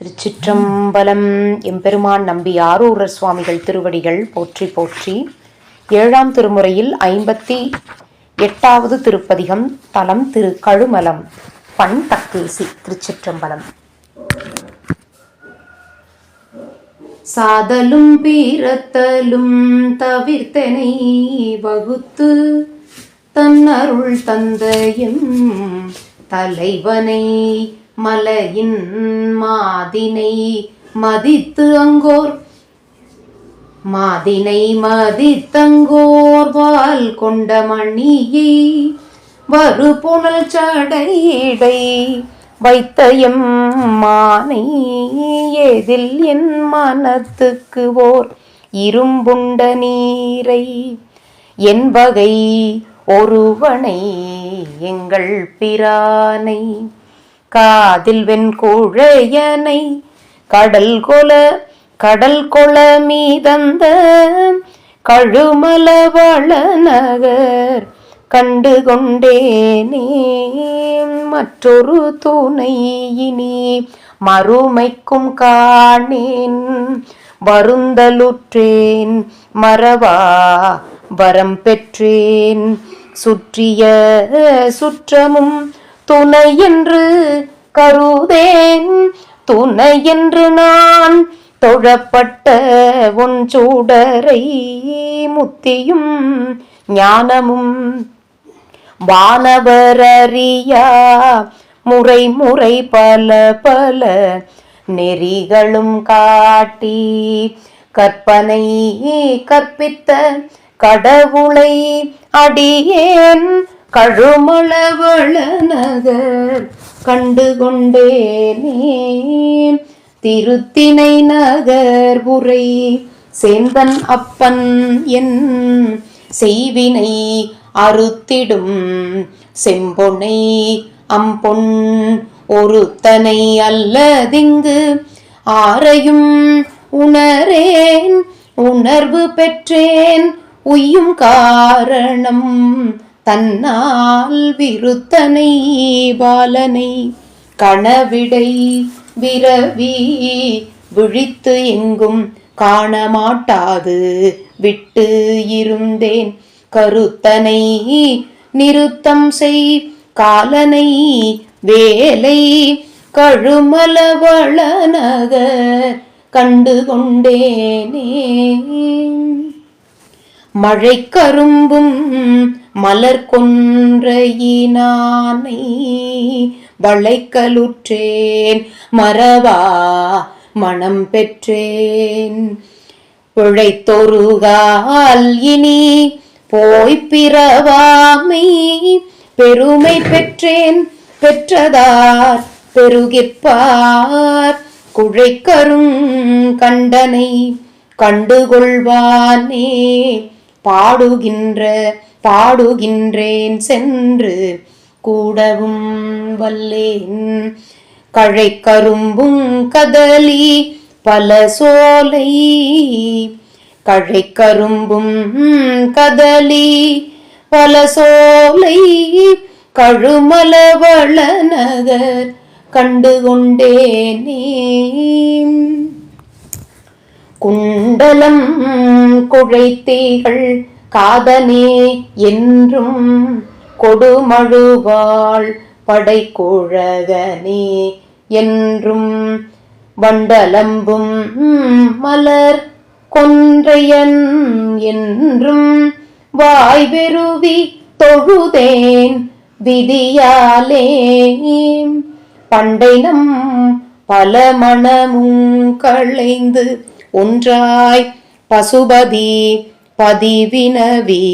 திருச்சிற்றம்பலம். எம்பெருமான் நம்பி ஆரூரர் சுவாமிகள் திருவடிகள் போற்றி போற்றி. ஏழாம் திருமுறையில் ஐம்பத்தி எட்டாவது திருப்பதிகம் தலம் திரு கழுமலம் பண் தக்கேசி திருச்சிற்றம்பலம். சாதலும் பீரத்தலும் தவிர்த்தனை வகுத்து தன்னருள் தந்தையும் தலைவனை மலையின் மாதினை மதித்து அங்கோர். மாதினை மதித்தங்கோர் வால் கொண்ட மணியை வரு புனல் சடையடை வைத்த எம் மானை எதில் என் மனத்துக்கு ஓர் இரும்புண்ட நீரை. என் வகை ஒருவனை எங்கள் பிரானை காதில் வெண்கூழையனை கடல் கொல கடல் கொல மீதந்த கழுமல நகர் கண்டு கொண்டேனே மற்றொரு துணை இனி மறுமைக்கும் காணேன். வருந்தலுற்றேன் மறவா வரம் பெற்றேன். சுற்றிய சுற்றமும் துணை என்று கருதேன். துணை என்று நான் தொழப்பட்ட உன் சூடரை முத்தியும் ஞானமும் வானவரறியா. முறை முறை பல பல நெறிகளும் காட்டி கற்பனை கற்பித்த கடவுளை அடியேன். கழுமளவள நகர் கண்டுகொண்டேனே திருத்தினை நகர் உரை சேந்தன் அப்பன் என் செய்வினை அறுத்திடும் செம்பொனை அம்பொன் ஒருத்தனை அல்லதிங்கு ஆரையும் உணரேன். உணர்வு பெற்றேன் உய்யும் காரணம் தன்னால் விருத்தனை பாலனை கணவிடை விரவி விழித்து எங்கும் காணமாட்டாது. விட்டு இருந்தேன் கருத்தனை நிறுத்தம் செய் காலனை வேலை கழுமலவள கண்டு கொண்டேனே மழை கரும்பும் மலர் வளைக்கலுற்றேன். மறவா மனம் பெற்றேன். பிழைத்தொருகால் இனி போய் பிறவாமை பெருமை பெற்றேன். பெற்றதார் பெருகிற்பார் குழைக்கரும் கண்டனை கண்டுகொள்வானே. பாடுகின்ற பாடுகின்றேன் சென்று கூடவும் வல்லேன். கழை கரும்பும் கதலி பல சோலை. கழை கரும்பும் கதலி பல சோலை. கழுமலவள நகர் கண்டு கொண்டேனே. குண்டலம் குழைத்தீகள் காதனே என்றும் கொடுமழுவாள் படைக்குழகனே என்றும் வண்டலம்பும் மலர் கொன்றையன் என்றும் வாய்வெருவி தொழுதேன் விதியாலே. பண்டை நம் பல மணமும் களைந்து ஒன்றாய் பசுபதி பதிவினவே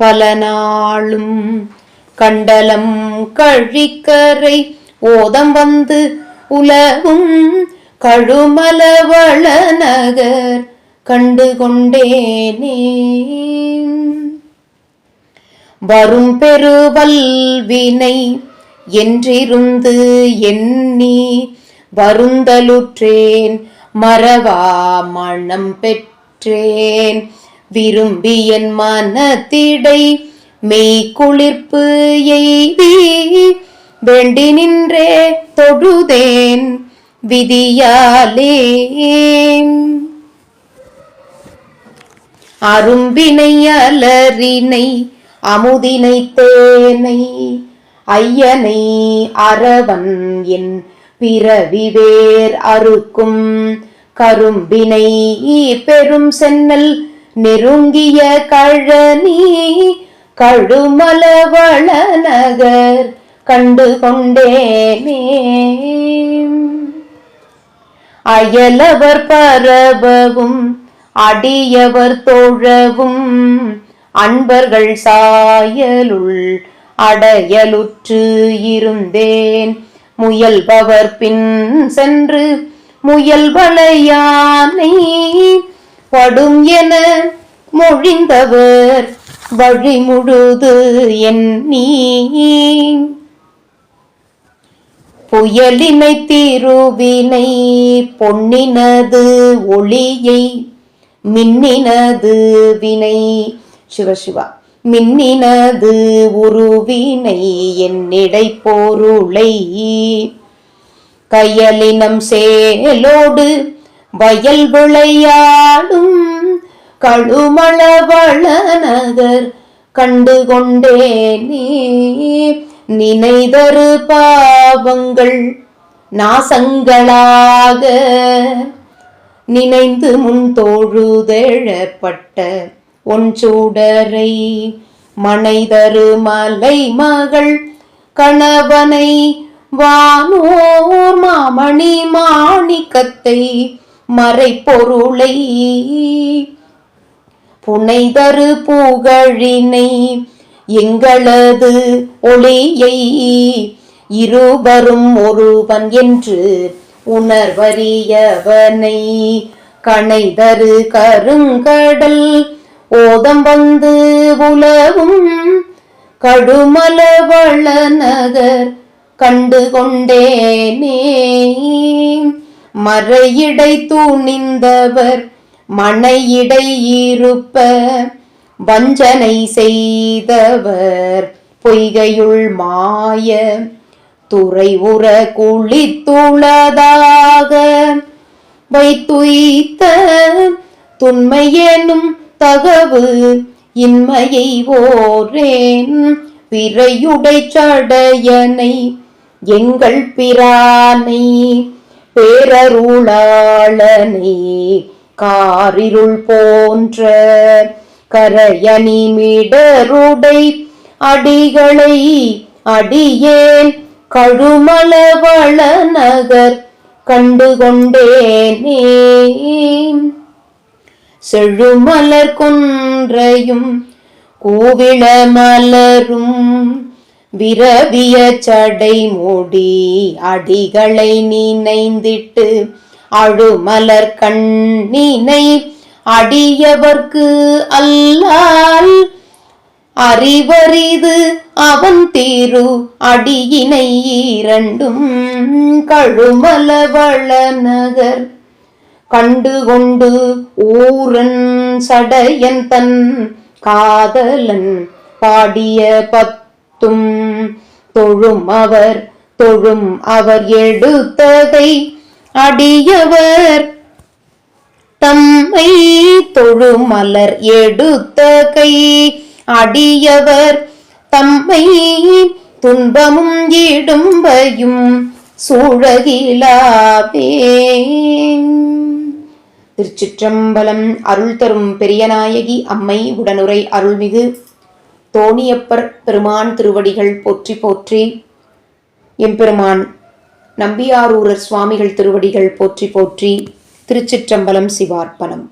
பல நாளும் கண்டலம் கழிக்கரை ஓதம் வந்து உலவும் கழுமலவள நகர் கண்டு கொண்டேனே வரும் பெருவல்வினை என்றிருந்து எண்ணி வருந்தலுற்றேன் மறவா மணம் பெற்றேன். விரும்பி என் மனத்திடை மெய் குளிர்ப்பு எய்தி வேண்டி நின்றே தொழுதேன் விதியாலே அரும்பினை அலறினை அமுதினை தேனை ஐயனை அரவன் என் பிறவி வேர் அறுக்கும் கரும்பினை பெரும் சென்னல் நெருங்கிய கழனி கழுமலவள நகர் கண்டு கொண்டேனே அயலவர் பரபவும் அடியவர் தோழவும் அன்பர்கள் சாயலுள் அடையலுற்று இருந்தேன். முயல்பவர் பின் சென்று முயல்வளையானை படும் என மொழிந்தவர் வழி முழுது எண்ணி புயலினை தீருவினை பொன்னினது ஒளியை மின்னினது வினை. சிவசிவா மின்னினது உருவினை என்னிடை போருளை. கையலினம் சேலோடு வயல் விளையாடும் கழுமளவள நகர் கண்டு கொண்டேனே நினைதரு பாவங்கள் நாசங்களாக நினைந்து முன் தோழுதெழப்பட்ட ஒன்றூடரை மனைதரு மலை மகள் கணவனை வானோர் மாமணி மாணிக்கத்தை மறைப்பொருளை புனைதரு புகழினை எங்களது ஒளியை இருவரும் ஒருவன் என்று உணர்வறியவனை கணைதரு கருங்கடல் ஓதம் வந்து உலவும் கடுமலவள நகர் கண்டு கொண்டேனே மறையிடை துணிந்தவர் மனையிடை இருப்ப வஞ்சனை செய்தவர் பொய்கையுள் மாய துறை உற குளித்துளதாக வைத்துய்த்த துன்மையேனும் தகவு இன்மையை ஓரேன் பிறையுடை சடையனை எங்கள் பிரானை பேரருளாளனே காரிருள் போன்ற கரையணி மிடருடை அடிகளை அடியேன் கழுமலவள நகர் கண்டுகொண்டேனே. செழுமலர் கொன்றையும் கூவிள மலரும் விரவிய சடை மூடி அடிகளை நினைந்திட்டு அழுமலர் கண்ணினை அடியவர்க்கு அல்லால் அறிவறிது அவன் தீரு அடியினை இரண்டும் கழுமலவள நகர் கண்டு கொண்டு ஊரன் சடையன் தன் காதலன் பாடிய பத்து பத்தும் தொழும் அவர் தொழும் அவர் எடுத்ததை அடியவர். தம்மை தொழுமலர் எடுத்த கை அடியவர். தம்மை துன்பமும் இடும்பையும் சூழகிலாவே திருச்சிற்றம்பலம் அருள் தரும் பெரியநாயகி அம்மை உடனுரை அருள்மிகு தோணியப்பர் பெருமான் திருவடிகள் போற்றி போற்றி. எம்பெருமான் நம்பியாரூரர் சுவாமிகள் திருவடிகள் போற்றி போற்றி. திருச்சிற்றம்பலம் சிவார்ப்பணம்.